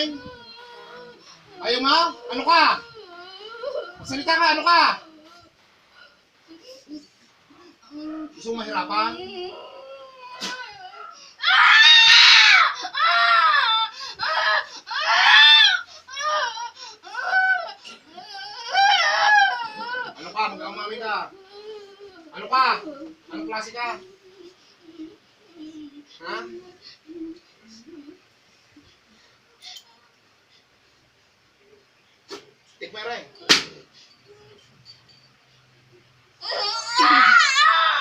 umamin? Ayaw mo? Ano ka? Magsalita ka, ano ka? Gusto mo mahirapan? Ano ka? Mag-umamin ka. Ano ka? Anong klase ka? Ha? Tikmere.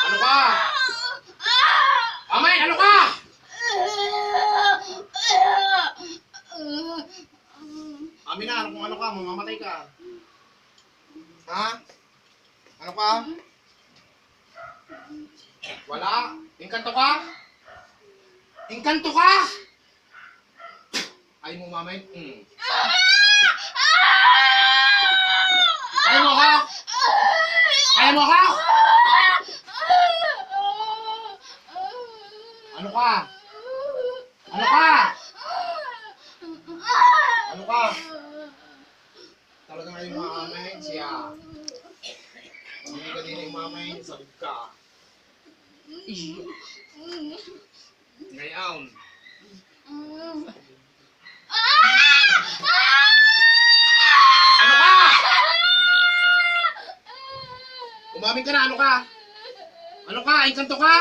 Ano ka? Amay, ano ka? Amin na, ano ano ka, mamamatay ka. Ha? Ano ka? Wala? Inkanto ka? Inkanto ka? Ay mo mamay? Hmm. Kaya mo ka? Kaya mo ka? Ano ka? Ano ka? Ano ka? Talagang ayaw amay siya. Hindi ka din yung mamay, sabog ka. Ngayon. Ano ka? Umamin ka ano ka? Ka? Inkanto ka?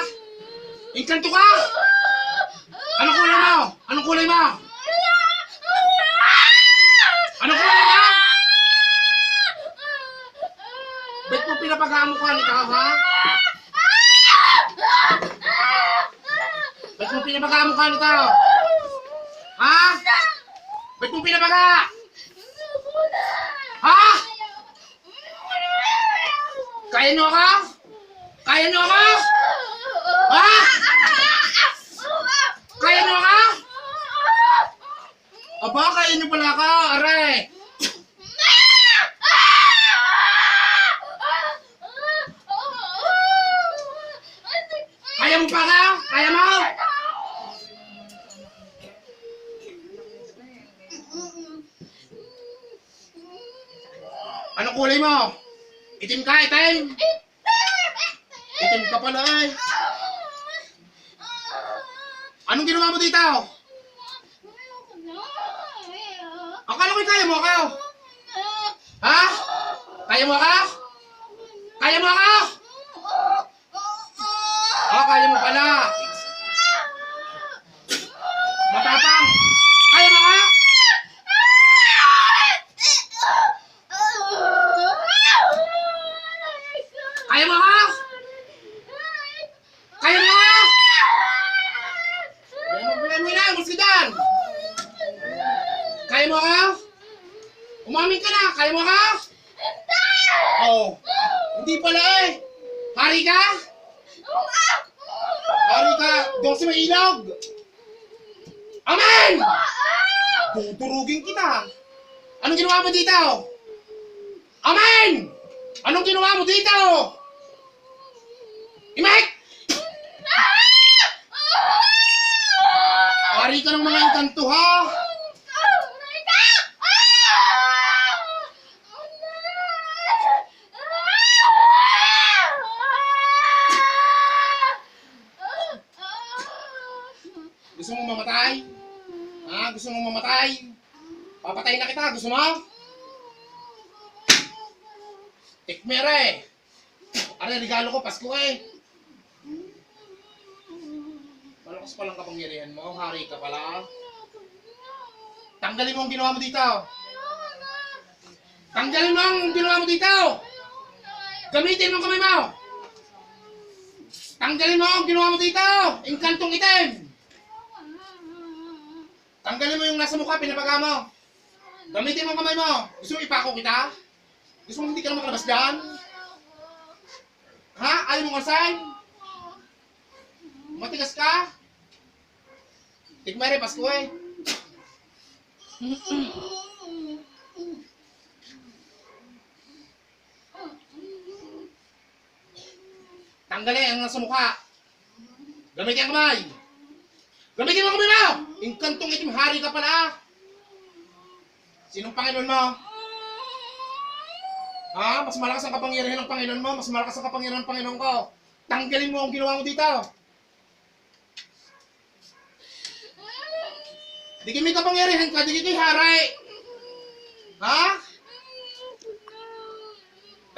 Inkanto ka? Anong kulay mo? Anong kulay mo? Anong kulay mo? Ba't mo pinapagamukha ni Kao, ha? Ba't mo pinapagamukha ni Kao? Ha? Ba't mo pinapaga? Ha? Kaya nyo ako? Kaya nyo ako? Ha? Kaya nyo ako? Aba, kaya nyo pala ako, aray. Kaya mo pa ka? Kaya mo? Anong kulay mo? Itim ka, itim? Itim ka pala eh. Anong ginawa mo dito? Akala ko'y kaya mo ako. Ha? Kaya mo ako? Kaya mo ako? Ah, kaya mo pala. Matapang. Kaya mo ako? Kaya mo ako? Kaya mo ako? Kaya mo, kaya mo na, umus ka dyan. Mo ako? Umamin ka na, kaya mo ako? Oo. Oh. Hindi pala eh. Hari ka? Hari ka, doon sa may ilog. Amen! Tuturugin kita. Anong ginawa mo dito? Amen! Anong ginawa mo dito? Imek! Hari ka ng mga engkanto ha? Gusto mo mamatay? Ha? Gusto mo mamatay? Papatay na kita. Gusto mo? Tikmere! Ano regalo ko? Pasko eh. Malakas palang kapangyarihan mo. Hari ka pala. Tanggalin mo ang ginawa mo dito. Tanggalin mo ang ginawa mo dito. Gamitin mo kamay mo. Tanggalin mo ang ginawa mo dito. Inkantong itim. Tanggalin mo yung nasa mukha, pinapaga mo. Gamitin mo ang kamay mo. Gusto mo ipako kita? Gusto mo hindi ka na makalabas dyan? Ha? Ayaw mo kasain? Matigas ka? Tigmere, Pasko eh. Tanggalin ang nasa mukha. Gamitin ang kamay. Gamitin mo ang kamay mo! Inkantong itim hari ka pala. Sinong Panginoon mo? Ha? Mas malakas ang kapangyarihan ng Panginoon mo, mas malakas ang kapangyarihan ng Panginoon ko. Tanggalin mo ang ginawa mo dito. Di kami kapangyarihan ka, di kay haray. Ha?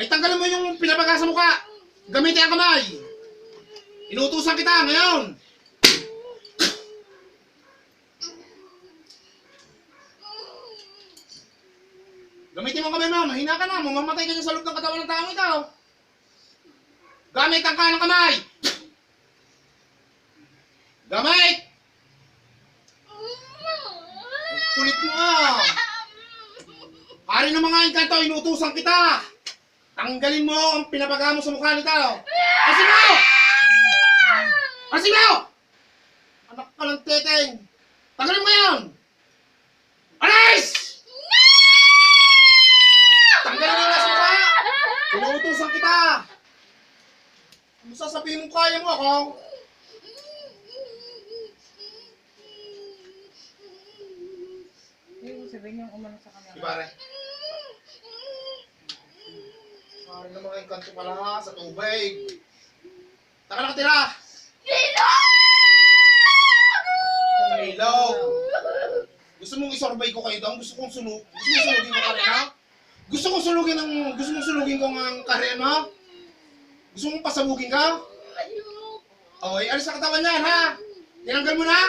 Ay tanggalin mo yung pinapagasa mo ka. Gamitin ang kamay. Inutusan kita ngayon. Gamitin mo kamay mo. Mahina ka na. Mamamatay ka sa loob ng katawan ng taong ito. Gamit ang kanang kamay. Gamit! Kulit mo ah. Pare ng mga engkanto, inutusan kita. Tanggalin mo ang pinapaga mo sa mukha nito. Asin mo! Asin mo! Anak ka ng teteng. Tanggalin mo yan! Alis! Tanggalin mo yung sa mukha! Inuutusan kita! Ano sasabihin mo mo ako? Yung sabihin yung umano sa kanila. Di pare? Pare ng mga engkanto pala ha, sa tubig. Taka nakatira! Sa ilaw! Gusto mong isorbay ko kayo doon? Gusto kong sunug... Gusto mong sunugin ko kare ha? Gusto kong sunugin ang... Gusto mong sunugin ko ang kare mo? Gusto mong pasabugin ka? Okay, alis sa katawan niyan ha? Tinanggal mo na?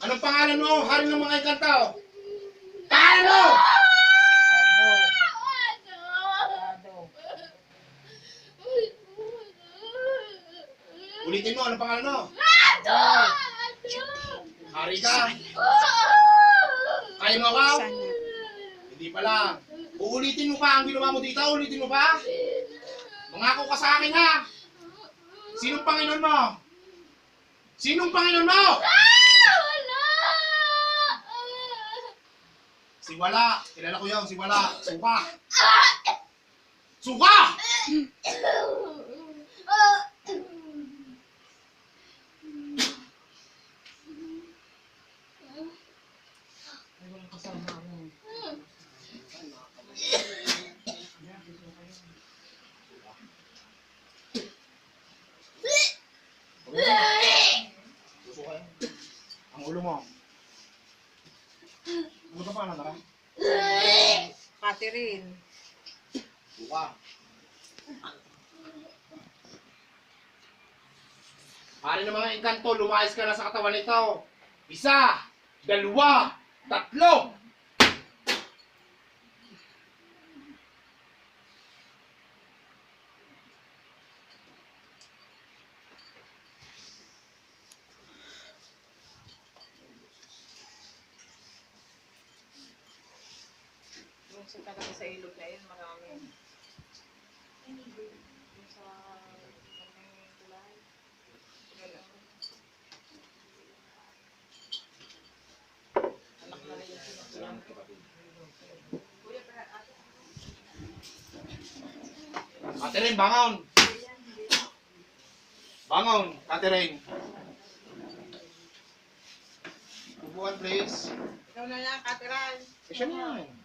Anong pangalan mo? Hari ng mga engkanto? Pangalan mo! Ulitin mo, anong pangalan mo? Hari ka. Kaya mo ako? Hindi pa lang. Uulitin mo pa ang ginawa mo dito? Ulitin mo pa? Mangako ka sa akin ha? Sinong Panginoon mo? Sinong Panginoon mo? Si Wala. Kilala ko yun, si Wala. Suka. Suka! Ay, walang kasama ako. Susuka yun. Ang ulo mo. Ano ka pa na Catherine. Suka. Pare ng mga engkanto, lumayas ka na sa katawan nito. Isa, dalawa, tatlo. Sa talaga sa ilog na yun, marami. Yung sa... may tulay. Wala. Anak na rin yung sinusulan. Kuya, pero ate, Catherine, bangon! Bangon, Catherine. Upuan, please. ikaw na lang, Catherine. Eh, siya na.